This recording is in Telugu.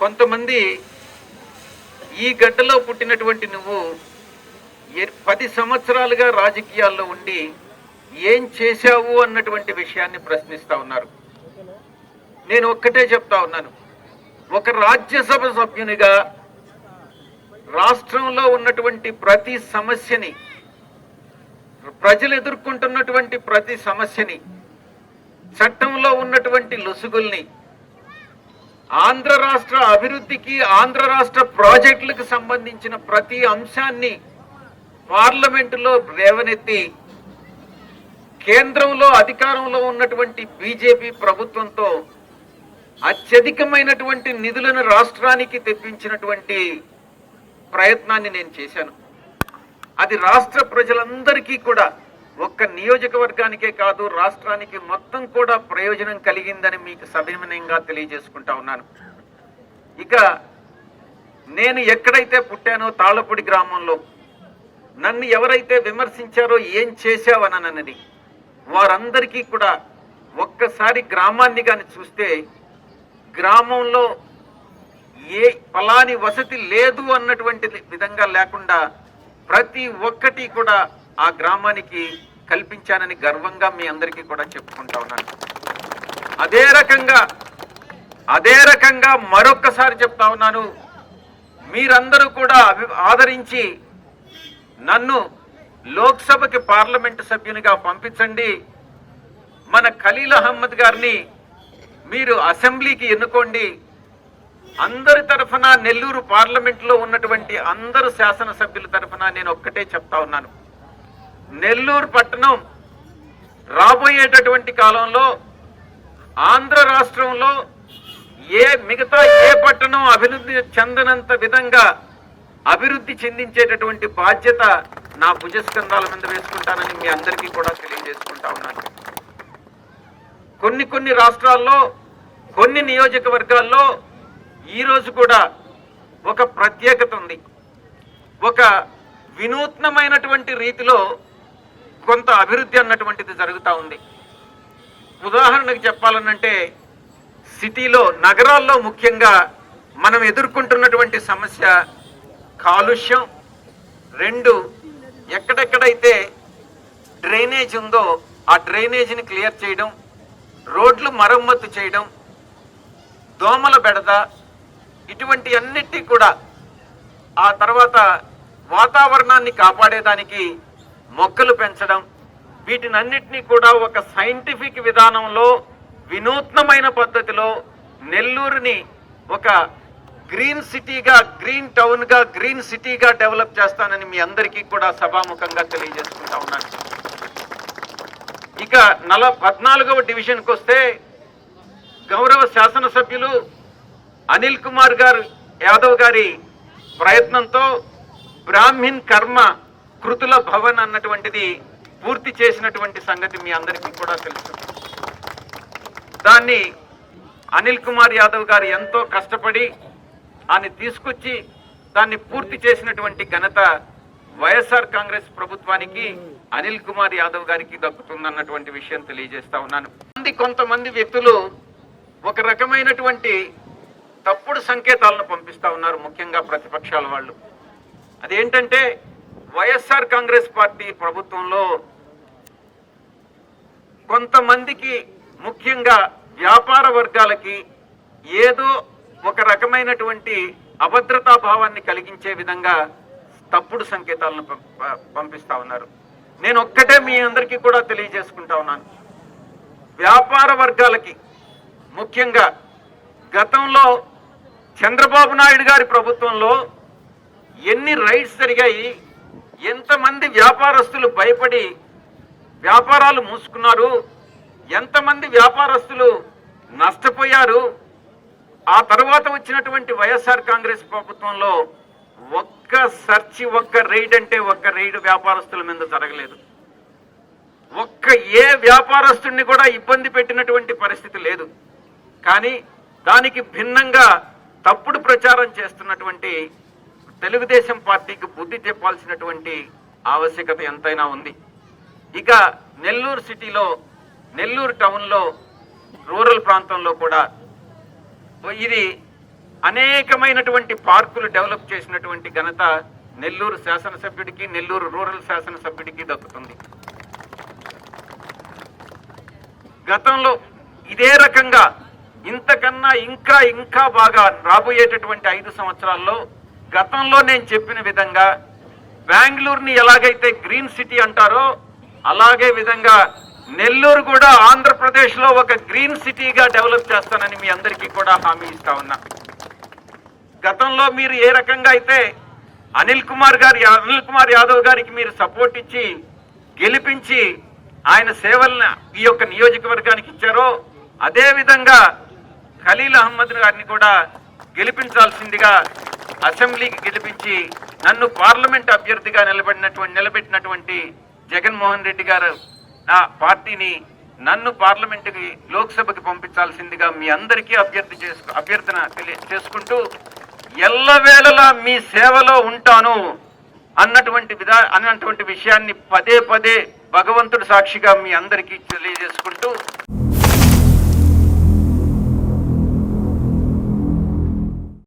కొంతమంది ఈ గడ్డలో పుట్టినటువంటి నువ్వు పది సంవత్సరాలుగా రాజకీయాల్లో ఉండి ఏం చేశావు అన్నటువంటి విషయాన్ని ప్రశ్నిస్తా ఉన్నారు. నేను ఒక్కటే చెప్తా ఉన్నాను. ఒక రాజ్యసభ సభ్యునిగా రాష్ట్రంలో ఉన్నటువంటి ప్రతి సమస్యని ప్రజలు ఎదుర్కొంటున్నటువంటి ప్రతి సమస్యని చట్టంలో ఉన్నటువంటి లొసుగుల్ని ఆంధ్ర రాష్ట్ర అభివృద్ధికి ఆంధ్ర రాష్ట్ర ప్రాజెక్టులకు సంబంధించిన ప్రతి అంశాన్ని పార్లమెంటులో రేవనెత్తి కేంద్రంలో అధికారంలో ఉన్నటువంటి బీజేపీ ప్రభుత్వంతో అత్యధికమైనటువంటి నిధులను రాష్ట్రానికి తెప్పించినటువంటి ప్రయత్నాన్ని నేను చేశాను. అది రాష్ట్ర ప్రజలందరికీ కూడా ఒక్క నియోజకవర్గానికే కాదు రాష్ట్రానికి మొత్తం కూడా ప్రయోజనం కలిగిందని మీకు సవినయంగా తెలియజేసుకుంటా ఉన్నాను. ఇక నేను ఎక్కడైతే పుట్టానో తాళపూడి గ్రామంలో నన్ను ఎవరైతే విమర్శించారో ఏం చేశావనన్నది వారందరికీ కూడా ఒక్కసారి గ్రామాన్ని కానీ చూస్తే గ్రామంలో ఏ ఫలాని వసతి లేదు అన్నటువంటి విధంగా లేకుండా ప్రతి ఒక్కటి కూడా ఆ గ్రామానికి కల్పించానని గర్వంగా మీ అందరికీ కూడా చెప్పుకుంటా ఉన్నాను. అదే రకంగా అదే రకంగా మరొక్కసారి చెప్తా ఉన్నాను. మీరందరూ కూడా ఆదరించి నన్ను లోక్సభకి పార్లమెంటు సభ్యునిగా పంపించండి. మన ఖలీల్ అహ్మద్ గారిని మీరు అసెంబ్లీకి ఎన్నుకోండి. అందరి తరఫున నెల్లూరు పార్లమెంట్లో ఉన్నటువంటి అందరు శాసనసభ్యుల తరఫున నేను ఒక్కటే చెప్తా ఉన్నాను. నెల్లూరు పట్టణం రాబోయేటటువంటి కాలంలో ఆంధ్ర రాష్ట్రంలో ఏ మిగతా ఏ పట్టణం అభివృద్ధి చెందనంత విధంగా అభివృద్ధి చెందించేటటువంటి బాధ్యత నా భుజస్కంధాల మీద వేసుకుంటానని మీ అందరికీ కూడా తెలియజేసుకుంటా ఉన్నాను. కొన్ని కొన్ని రాష్ట్రాల్లో కొన్ని నియోజకవర్గాల్లో ఈరోజు కూడా ఒక ప్రత్యేకత ఉంది. ఒక వినూత్నమైనటువంటి రీతిలో కొంత అభివృద్ధి అన్నటువంటిది జరుగుతూ ఉంది. ఉదాహరణకు చెప్పాలనంటే సిటీలో నగరాల్లో ముఖ్యంగా మనం ఎదుర్కొంటున్నటువంటి సమస్య కాలుష్యం. రెండు ఎక్కడెక్కడైతే డ్రైనేజ్ ఉందో ఆ డ్రైనేజీని క్లియర్ చేయడం రోడ్లు మరమ్మతు చేయడం దోమల బెడద ఇటువంటి అన్నిటి కూడా ఆ తర్వాత వాతావరణాన్ని కాపాడేదానికి మొక్కలు పెంచడం వీటినన్నిటినీ కూడా ఒక సైంటిఫిక్ విధానంలో వినూత్నమైన పద్ధతిలో నెల్లూరుని ఒక గ్రీన్ సిటీగా గ్రీన్ టౌన్గా గ్రీన్ సిటీగా డెవలప్ చేస్తానని మీ అందరికీ కూడా సభాముఖంగా తెలియజేసుకుంటా ఉన్నాను. ఇక నల పద్నాలుగవ డివిజన్కి వస్తే గౌరవ శాసనసభ్యులు అనిల్ కుమార్ గారు యాదవ్ గారి ప్రయత్నంతో బ్రాహ్మిన్ కర్మ కృతుల భవన్ అన్నటువంటిది పూర్తి చేసినటువంటి సంగతి మీ అందరికీ కూడా తెలుసు. దాన్ని అనిల్ కుమార్ యాదవ్ గారు ఎంతో కష్టపడి దాన్ని తీసుకొచ్చి దాన్ని పూర్తి చేసినటువంటి ఘనత వైఎస్ఆర్ కాంగ్రెస్ ప్రభుత్వానికి అనిల్ కుమార్ యాదవ్ గారికి దక్కుతుందన్నటువంటి విషయం తెలియజేస్తా ఉన్నాను. మంది కొంతమంది వ్యక్తులు ఒక రకమైనటువంటి తప్పుడు సంకేతాలను పంపిస్తా ఉన్నారు ముఖ్యంగా ప్రతిపక్షాల వాళ్ళు. అదేంటంటే వైఎస్ఆర్ కాంగ్రెస్ పార్టీ ప్రభుత్వంలో కొంతమందికి ముఖ్యంగా వ్యాపార వర్గాలకి ఏదో ఒక రకమైనటువంటి అభద్రతా భావాన్ని కలిగించే విధంగా తప్పుడు సంకేతాలను పం- పంపిస్తా ఉన్నారు. నేను ఒక్కటే మీ అందరికీ కూడా తెలియజేసుకుంటా ఉన్నాను. వ్యాపార వర్గాలకి ముఖ్యంగా గతంలో చంద్రబాబు నాయుడు గారి ప్రభుత్వంలో ఎన్ని రైడ్స్ జరిగాయి ఎంతమంది వ్యాపారస్తులు భయపడి వ్యాపారాలు మూసుకున్నారు? ఎంతమంది వ్యాపారస్తులు నష్టపోయారు? ఆ తర్వాత వచ్చినటువంటి వైఎస్ఆర్ కాంగ్రెస్ ప్రభుత్వంలో ఒక్క సర్చి ఒక్క రైడ్ అంటే ఒక్క రైడ్ వ్యాపారస్తుల మీద జరగలేదు. ఒక్క ఏ వ్యాపారస్తుడిని కూడా ఇబ్బంది పెట్టినటువంటి పరిస్థితి లేదు. కానీ దానికి భిన్నంగా తప్పుడు ప్రచారం చేస్తున్నటువంటి తెలుగుదేశం పార్టీకి బుద్ధి చెప్పాల్సినటువంటి ఆవశ్యకత ఎంతైనా ఉంది. ఇక నెల్లూరు సిటీలో నెల్లూరు టౌన్లో రూరల్ ప్రాంతంలో కూడా ఇది అనేకమైనటువంటి పార్కులు డెవలప్ చేసినటువంటి ఘనత నెల్లూరు శాసనసభ్యుడికి నెల్లూరు రూరల్ శాసనసభ్యుడికి దక్కుతుంది. గతంలో ఇదే రకంగా ఇంతకన్నా ఇంకా ఇంకా బాగా రాబోయేటటువంటి ఐదు సంవత్సరాల్లో గతంలో నేను చెప్పిన విధంగా బెంగళూరుని ఎలాగైతే గ్రీన్ సిటీ అంటారో అలాగే విధంగా నెల్లూరు కూడా ఆంధ్రప్రదేశ్లో ఒక గ్రీన్ సిటీగా డెవలప్ చేస్తానని మీ అందరికీ కూడా హామీ ఇస్తా ఉన్నా. గతంలో మీరు ఏ రకంగా అయితే అనిల్ కుమార్ గారి అనిల్ కుమార్ యాదవ్ గారికి మీరు సపోర్ట్ ఇచ్చి గెలిపించి ఆయన సేవలను ఈ యొక్క నియోజకవర్గానికి ఇచ్చారో అదేవిధంగా ఖలీల్ అహ్మద్ గారిని కూడా గెలిపించాల్సిందిగా అసెంబ్లీకి గెలిపించి నన్ను పార్లమెంట్ అభ్యర్థిగా నిలబడినటువంటి నిలబెట్టినటువంటి జగన్మోహన్ రెడ్డి గారు నా పార్టీని నన్ను పార్లమెంటుకి లోక్సభకి పంపించాల్సిందిగా మీ అందరికీ అభ్యర్థి చేసుకు అభ్యర్థన తెలియ చేసుకుంటూ ఎల్లవేళలా మీ సేవలో ఉంటాను అన్నటువంటి విధా అన్నటువంటి విషయాన్ని పదే పదే భగవంతుడి సాక్షిగా మీ అందరికీ తెలియజేసుకుంటూ